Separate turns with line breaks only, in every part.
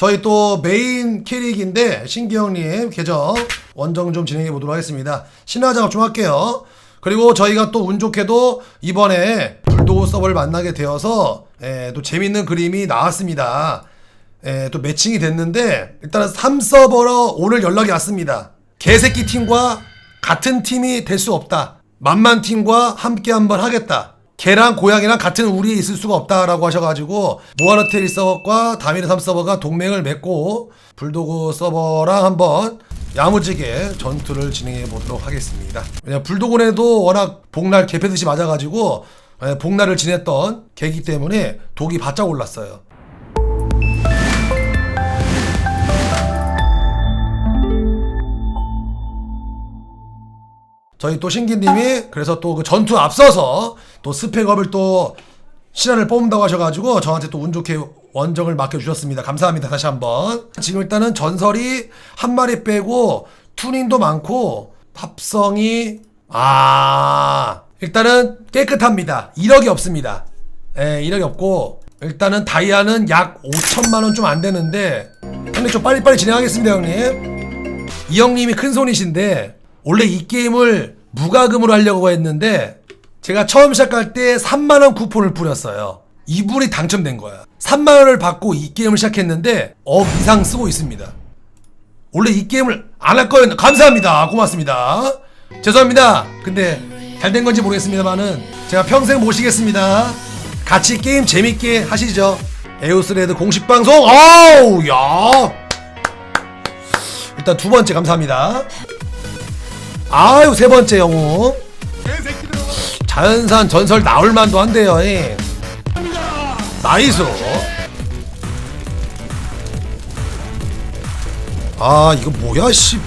저희 또 메인 캐릭인데 신기영님 계정 원정 좀 진행해 보도록 하겠습니다. 신화 작업 좀 할게요. 그리고 저희가 또 운 좋게도 이번에 불도 서버를 만나게 되어서 예, 또 재밌는 그림이 나왔습니다. 예, 또 매칭이 됐는데 일단은 3서버로 오늘 연락이 왔습니다. 개새끼 팀과 같은 팀이 될 수 없다. 만만 팀과 함께 한번 하겠다. 개랑 고양이랑 같은 우리에 있을 수가 없다라고 하셔가지고 모아나테리 서버과 다미르 3 서버가 동맹을 맺고 불도그 서버랑 한번 야무지게 전투를 진행해 보도록 하겠습니다. 왜냐 불도군에도 워낙 복날 개패듯이 맞아가지고 예, 복날을 지냈던 개기 때문에 독이 바짝 올랐어요. 저희 또 신기님이 그래서 또 그 전투 앞서서 또 스펙업을 또 신화를 뽑는다고 하셔가지고 저한테 또 운 좋게 원정을 맡겨주셨습니다. 감사합니다. 다시 한번. 지금 일단은 전설이 한 마리 빼고 투닝도 많고 합성이 아 일단은 깨끗합니다. 1억이 없습니다. 예, 1억이 없고 일단은 다이아는 약 5천만 원 좀 안 되는데 형님 좀 빨리빨리 진행하겠습니다 형님. 이 형님이 큰 손이신데 원래 이 게임을 무과금으로 하려고 했는데 제가 처음 시작할 때 3만원 쿠폰을 뿌렸어요. 이분이 당첨된 거야. 3만원을 받고 이 게임을 시작했는데 억 이상 쓰고 있습니다. 원래 이 게임을 안 할 거였는데 감사합니다. 고맙습니다. 죄송합니다. 근데 잘 된 건지 모르겠습니다만은 제가 평생 모시겠습니다. 같이 게임 재밌게 하시죠. 에우스레드 공식 방송. 아우 야. 일단 두 번째 감사합니다. 아유 세 번째 영웅 자연산 전설 나올 만도 한데요. 예. 나이스. 아 이거 뭐야 씨.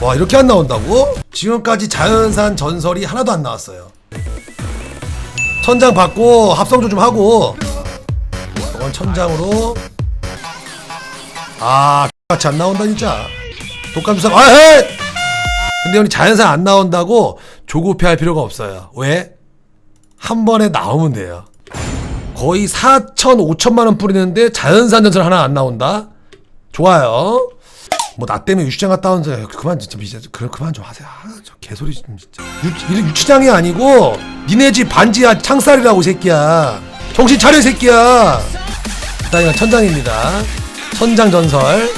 와 이렇게 안 나온다고? 지금까지 자연산 전설이 하나도 안 나왔어요. 천장 받고 합성조 좀 하고 이건 천장으로 아 같이 안 나온다 진짜 독감주사 아 헤! 근데 우리 자연산 안 나온다고 조급해할 필요가 없어요. 왜? 한 번에 나오면 돼요. 거의 4천 5천만 원 뿌리는데 자연산 전설 하나 안 나온다? 좋아요. 뭐 나 때문에 유치장 갔다 온데 그만 진짜 미제 그 그만 좀 하세요. 아, 저 개소리 좀 진짜. 유, 이 유치장이 아니고 니네 집 반지하 창살이라고 이 새끼야. 정신 차려 이 새끼야. 일단 이건 천장입니다. 천장 전설.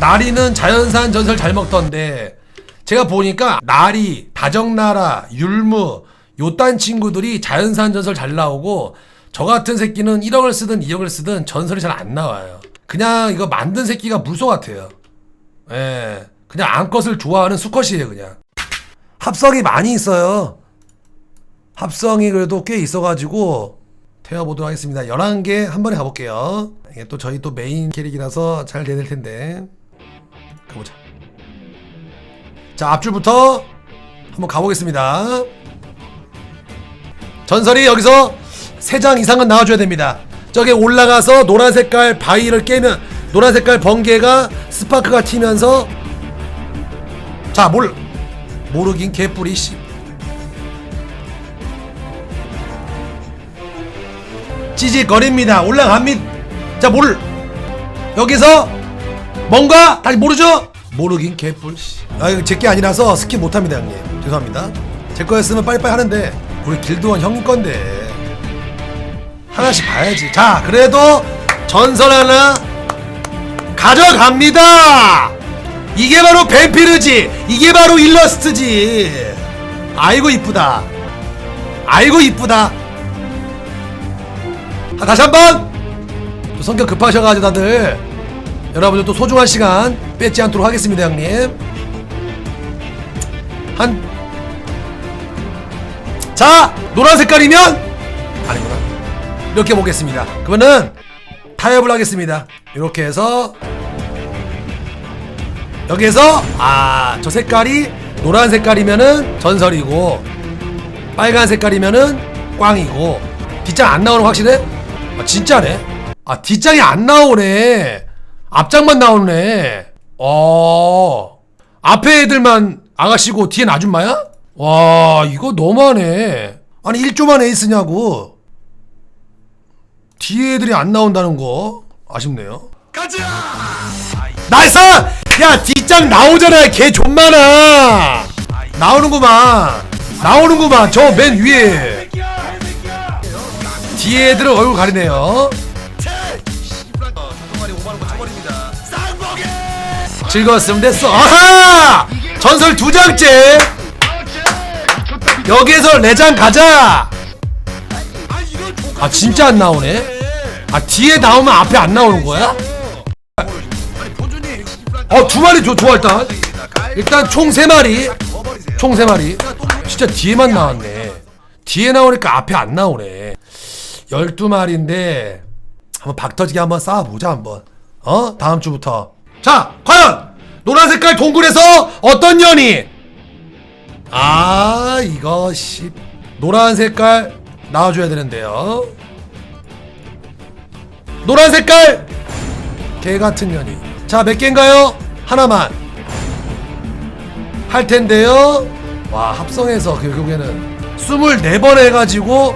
나리는 자연산 전설 잘 먹던데 제가 보니까 나리 다정나라 율무 요딴 친구들이 자연산 전설 잘 나오고 저 같은 새끼는 1억을 쓰든 2억을 쓰든 전설이 잘 안 나와요 그냥 이거 만든 새끼가 물소 같아요 예, 그냥 암컷을 좋아하는 수컷이에요, 그냥. 합성이 많이 있어요. 합성이 그래도 꽤 있어가지고 태워보도록 하겠습니다. 11개 한 번에 가볼게요. 이게 또 저희 또 메인 캐릭이라서 잘 되될 텐데. 가보자. 자, 앞줄부터 한번 가보겠습니다. 전설이 여기서 3장 이상은 나와줘야 됩니다. 저기 올라가서 노란 색깔 바위를 깨면 노란 색깔 번개가 스파크가 튀면서 자, 뭘 모르긴 개뿌리 씨. 찌직거립니다. 올라갑니다. 자, 뭘 여기서 뭔가 다시 모르죠? 모르긴 개뿔 씨. 아, 이거 제게 아니라서 스킵 못 합니다, 형님. 죄송합니다. 제 거였으면 빨리빨리 하는데 우리 길드원 형님 건데 하나씩 봐야지. 자, 그래도 전설 하나 가져갑니다. 이게 바로 뱀피르지. 이게 바로 일러스트지. 아이고 이쁘다. 아이고 이쁘다. 아, 다시 한번. 또 성격 급하셔가지고 다들 여러분들 또 소중한 시간 뺏지 않도록 하겠습니다, 형님. 한. 자, 노란 색깔이면 아니구나. 이렇게 보겠습니다. 그러면은 타협을 하겠습니다. 이렇게 해서 여기에서 아 저 색깔이 노란 색깔이면은 전설이고 빨간 색깔이면은 꽝이고 뒷장 안 나오는 거 확실해? 아 진짜네. 아 뒷장이 안 나오네. 앞장만 나오네. 어 앞에 애들만 아가씨고 뒤엔 아줌마야? 와 이거 너무하네. 아니 1조만 에이스냐고. 뒤에 애들이 안 나온다는 거. 아쉽네요. 가자! 나이스! 야, 뒷장 나오잖아. 개 존만아. 나오는구만. 나오는구만. 저 맨 위에. 뒤에 애들은 얼굴 가리네요. 즐거웠으면 됐어. 아하! 전설 두 장째. 여기에서 레장 가자. 아 진짜 안 나오네. 아 뒤에 나오면 앞에 안 나오는 거야? 어두 마리 줘 좋아 일단. 일단 총 세 마리. 총 세 마리. 진짜 뒤에만 나왔네. 뒤에 나오니까 앞에 안 나오네. 12마리인데 한번 박터지게 한번 쌓아보자 한번. 어? 다음 주부터. 자, 과연 노란 색깔 동굴에서 어떤 년이? 아, 씨 노란 색깔 나와줘야 되는데요. 노란 색깔 개 같은 년이. 자, 몇 개인가요? 하나만. 할 텐데요. 와, 합성해서 결국에는 24번 해가지고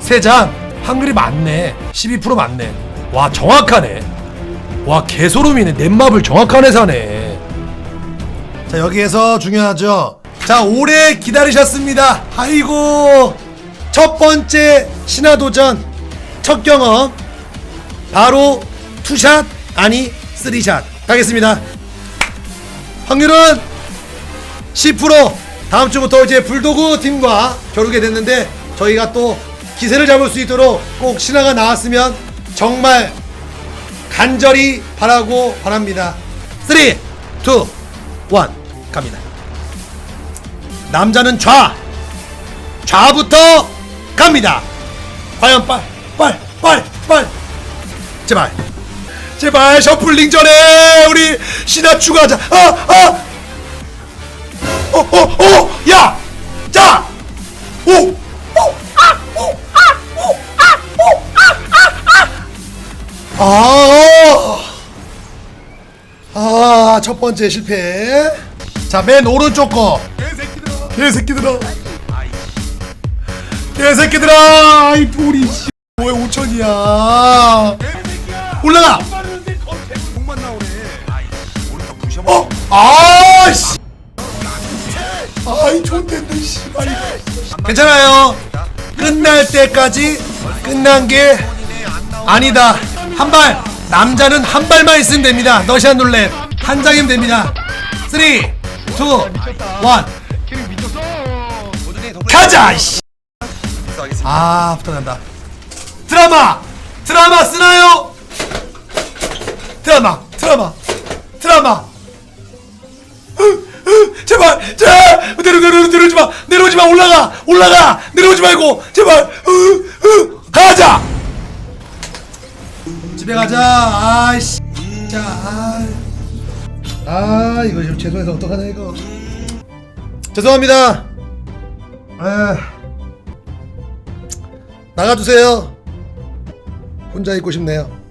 3장. 확률이 많네. 12% 맞네. 와, 정확하네. 와, 개소름이네. 넷마블 정확한 회사네. 자, 여기에서 중요하죠. 자, 오래 기다리셨습니다. 아이고. 첫 번째 신화도전 첫 경험. 바로 투샷 아니 쓰리샷 가겠습니다. 확률은 10% 다음 주부터 이제 불도구 팀과 겨루게 됐는데 저희가 또 기세를 잡을 수 있도록 꼭 신화가 나왔으면 정말 간절히 바라고 바랍니다. 3, 2, 1 갑니다. 남자는 좌 좌부터 갑니다. 과연 빨, 빨, 빨, 빨. 제발, 제발 셔플링 전에 우리 신화 추가하자. 아, 아. 어, 어, 어, 야, 자, 오, 아. 아, 첫 번째 실패. 자, 맨 오른쪽 거. 개새끼들아. 개새끼들아. 이 돌이 씨. 왜 5천이야? 올라가. 어, 아, 씨. 아이 좋댔네 씨발. 괜찮아요. 끝날 때까지 끝난 게 아니다. 한 발. 남자는 한 발만 있으면 됩니다. 너시안 룰렛 한 장이면 됩니다. 3, 2, 1. 가자. 씨. 아 부탁한다. 드라마, 드라마 쓰나요? 드라마, 드라마, 드라마. 으, 으, 제발, 제발 내려 내려 내려오지 마, 내려오지 마, 올라가, 올라가, 내려오지 말고, 제발, 으, 으, 가자. 집에 가자. 아이씨. 자, 아, 아 이거 지금 죄송해서 어떡하냐 이거. 죄송합니다. 아, 나가주세요. 혼자 있고 싶네요.